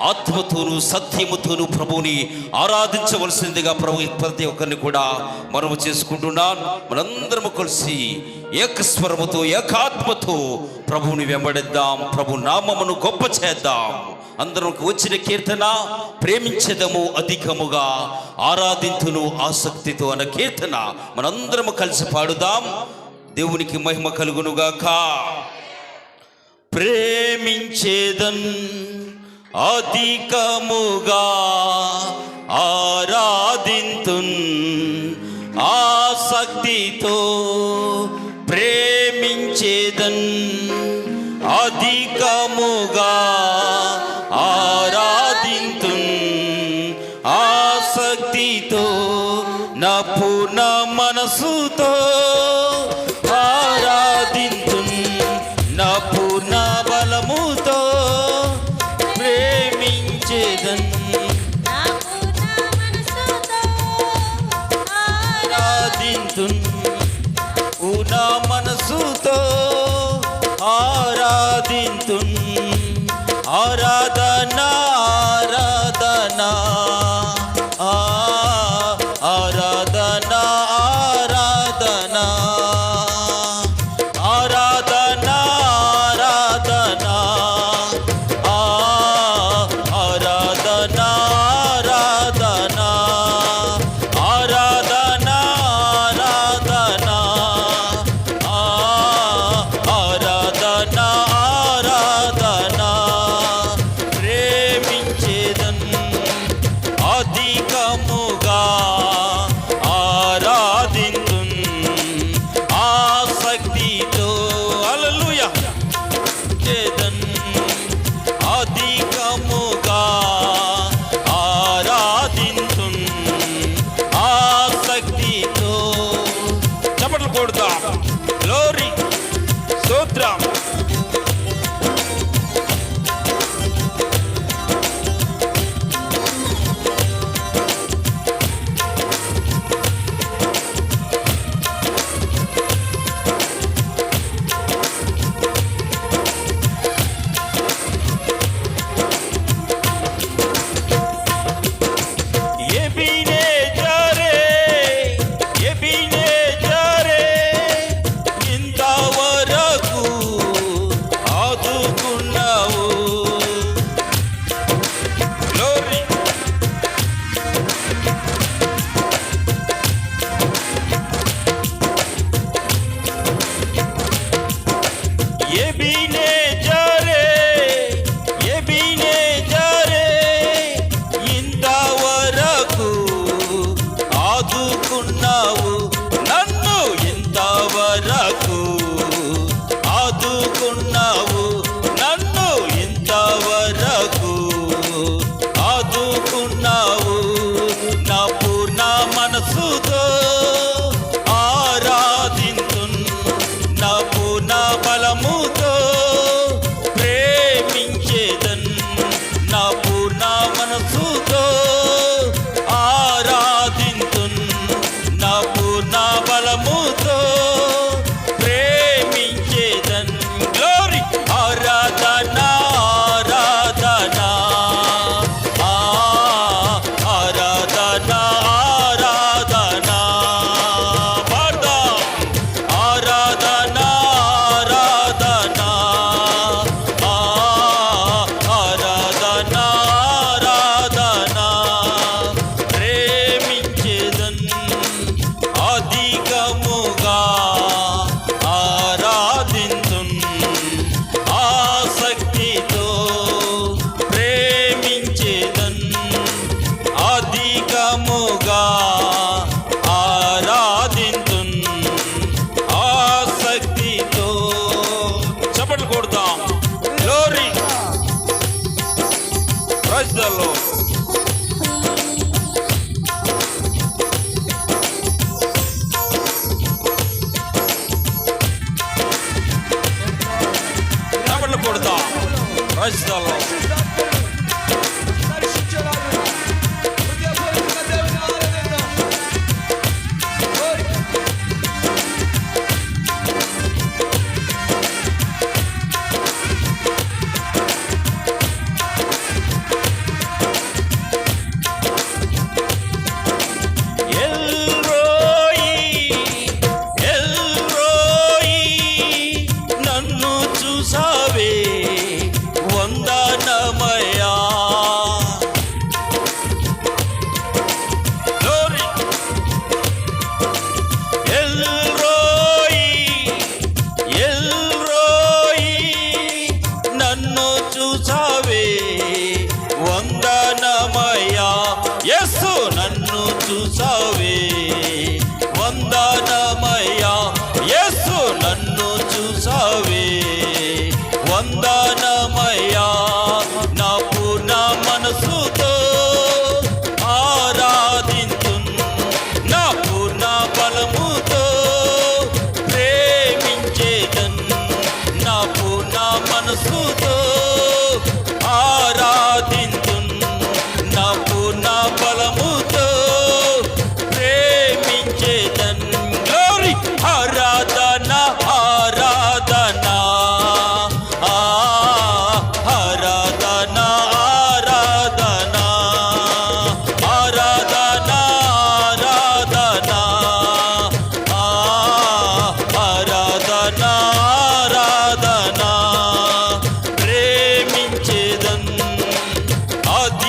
ఆత్మతోను సత్యముతోను ప్రభుని ఆరాధించవలసిందిగా ప్రభు ప్రతి ఒక్కరిని కూడా మనము చేసుకుంటున్నాను మనందరము కలిసి ఏకస్వరముతో ఏకాత్మతో ప్రభుని వెంబడిద్దాం. ప్రభు నామమును గొప్ప చేద్దాం. అందరం వచ్చిన కీర్తన ప్రేమించదము అధికముగా ఆరాధించును ఆసక్తితో అన్న కీర్తన మనందరము కలిసి పాడుదాం. దేవునికి మహిమ కలుగునుగాక. ప్రేమించేదన్ అధికముగా ఆరాధింతున్ ఆసక్తితో ప్రేమించేదన్. అధికముగా ఆరాధింతున్ ఆసక్తితో నా పూర్ణ మనసుతో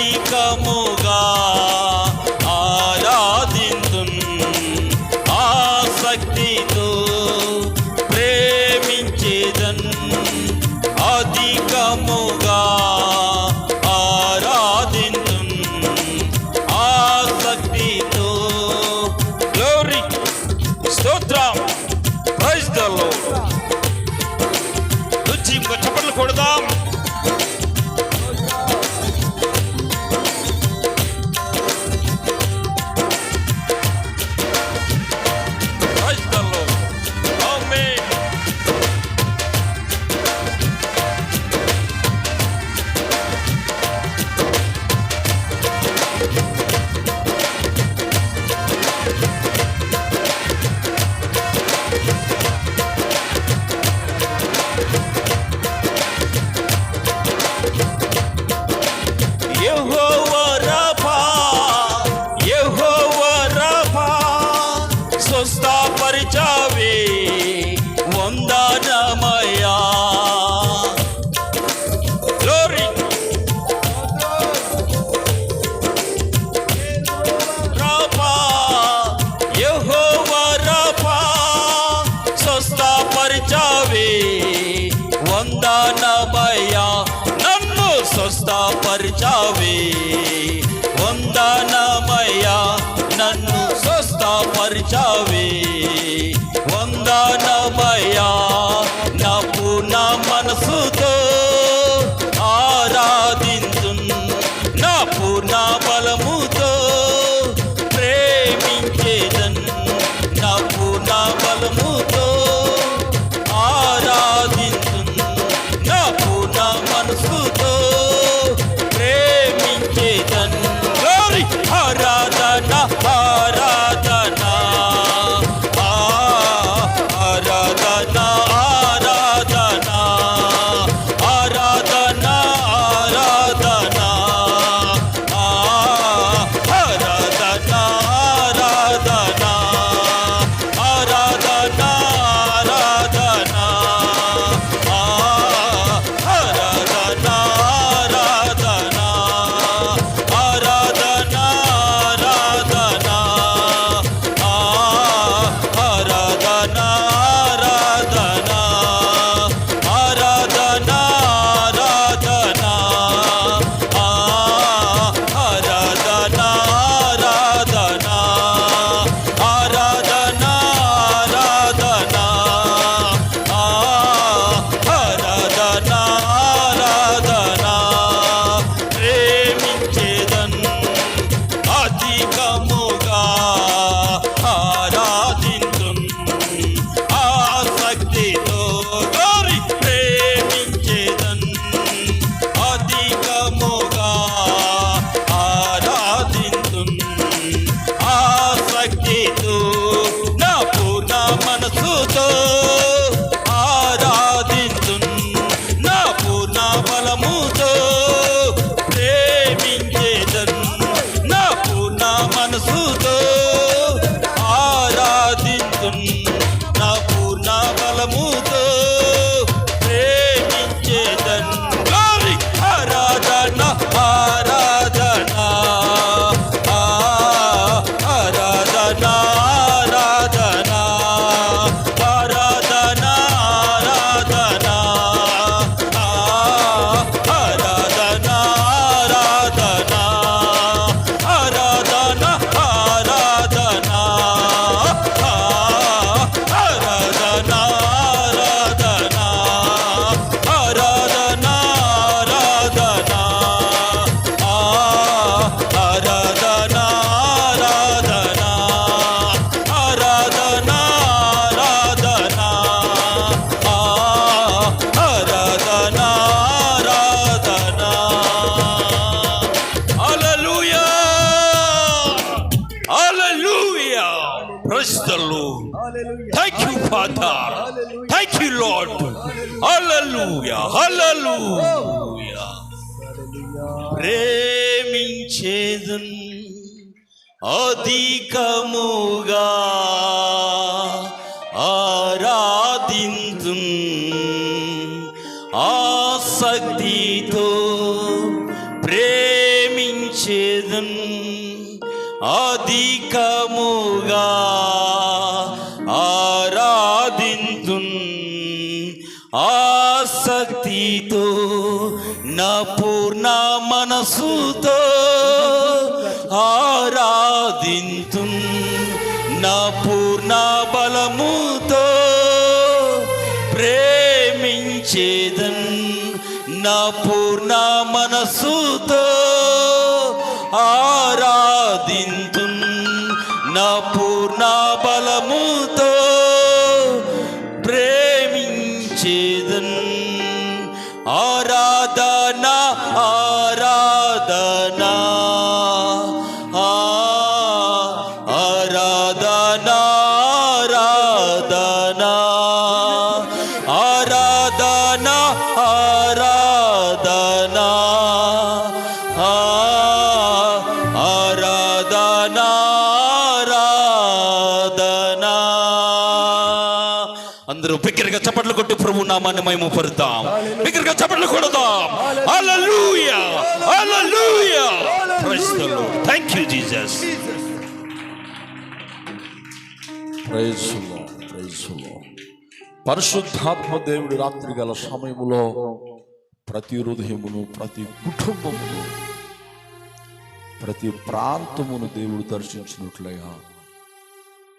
అధికముగా ఆరాధింతు ఆసక్తితో ప్రేమించేదన్ అధికముగా ఆరాధింతు ఆసక్తితో. గ్లోరీ స్తోత్రం ప్రైజ్ దలో చప్పట్లు కొడదాం. స్వస్థపరిచావే వందనమయ్యా నన్ను స్వస్థపరిచావే. వందనమయ్యా నా పూర్ణ మనసుతో ఆరాధించు నా పూర్ణ మార్గముగా అధికముగా ఆరాధించు ఆసక్తితో ప్రేమించేదన్. అధికముగా ఆరాధించు ఆసక్తితో నా పూర్ణ మనసుతో ఆరాధింతు నా పూర్ణ బలముతో ప్రేమించేదన్ నా పూర్ణ మనసుతో ఆరాధింతు నా పూర్ణ బలముతో ప్రేమించేదన్ అందరూ బిగ్గరగా చప్పట్లు కొట్టి ప్రభు నామాన్ని మేము పరుద్దాం బిగ్గరగా చప్పట్లు కొడదాం. Hallelujah hallelujah praise the lord thank you Jesus ప్రైజులో ప్రైజులో పరిశుద్ధాత్మ దేవుడి రాత్రి గల సమయములో ప్రతి హృదయమును ప్రతి కుటుంబమును ప్రతి ప్రాంతమును దేవుడు దర్శించినట్లుగా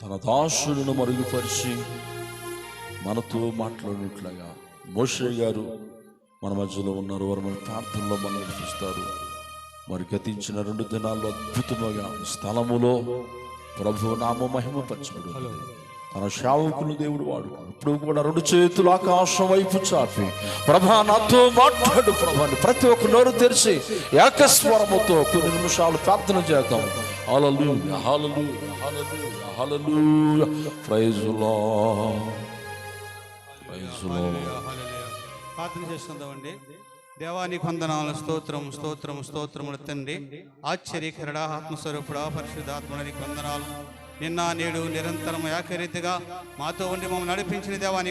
తన దాసులను మరుగుపరిచి మనతో మాట్లాడినట్లుగా మోషే గారు మన మధ్యలో ఉన్నారు. వారు మన ప్రార్థనలో మనం నడిపిస్తారు మరి గతించిన రెండు దినాల్లో అద్భుతముగా స్థలములో ప్రభు నామ మహిమ పరచబడు తన సేవకులు దేవుడు వాడు ఇప్పుడు కూడా రెండు చేతులు ఆకాశం వైపు చాపి ప్రభా నాతో మాట్లాడు ప్రభాని ప్రతి ఒక్క నోరు తెరిచి ఏకస్వరముతో కొన్ని నిమిషాలు ప్రార్థన చేద్దాం. హల్లెలూయా హల్లెలూయా హల్లెలూయా. హల్లెలూయా ప్రైజ్ ప్రైజ్లో ప్రార్థన చేస్తుందామండి దేవాని కొందనాలు స్తోత్రం స్తోత్రం స్తోత్రములు తండ్రి. ఆశ్చర్యకరడా ఆత్మస్వరూపుడా పరిశుద్ధాత్మడానికి వందనాలు. నిన్న నేడు నిరంతరం ఏకరీతిగా మాతో ఉండి మమ్మల్ని నడిపించిన దేవాని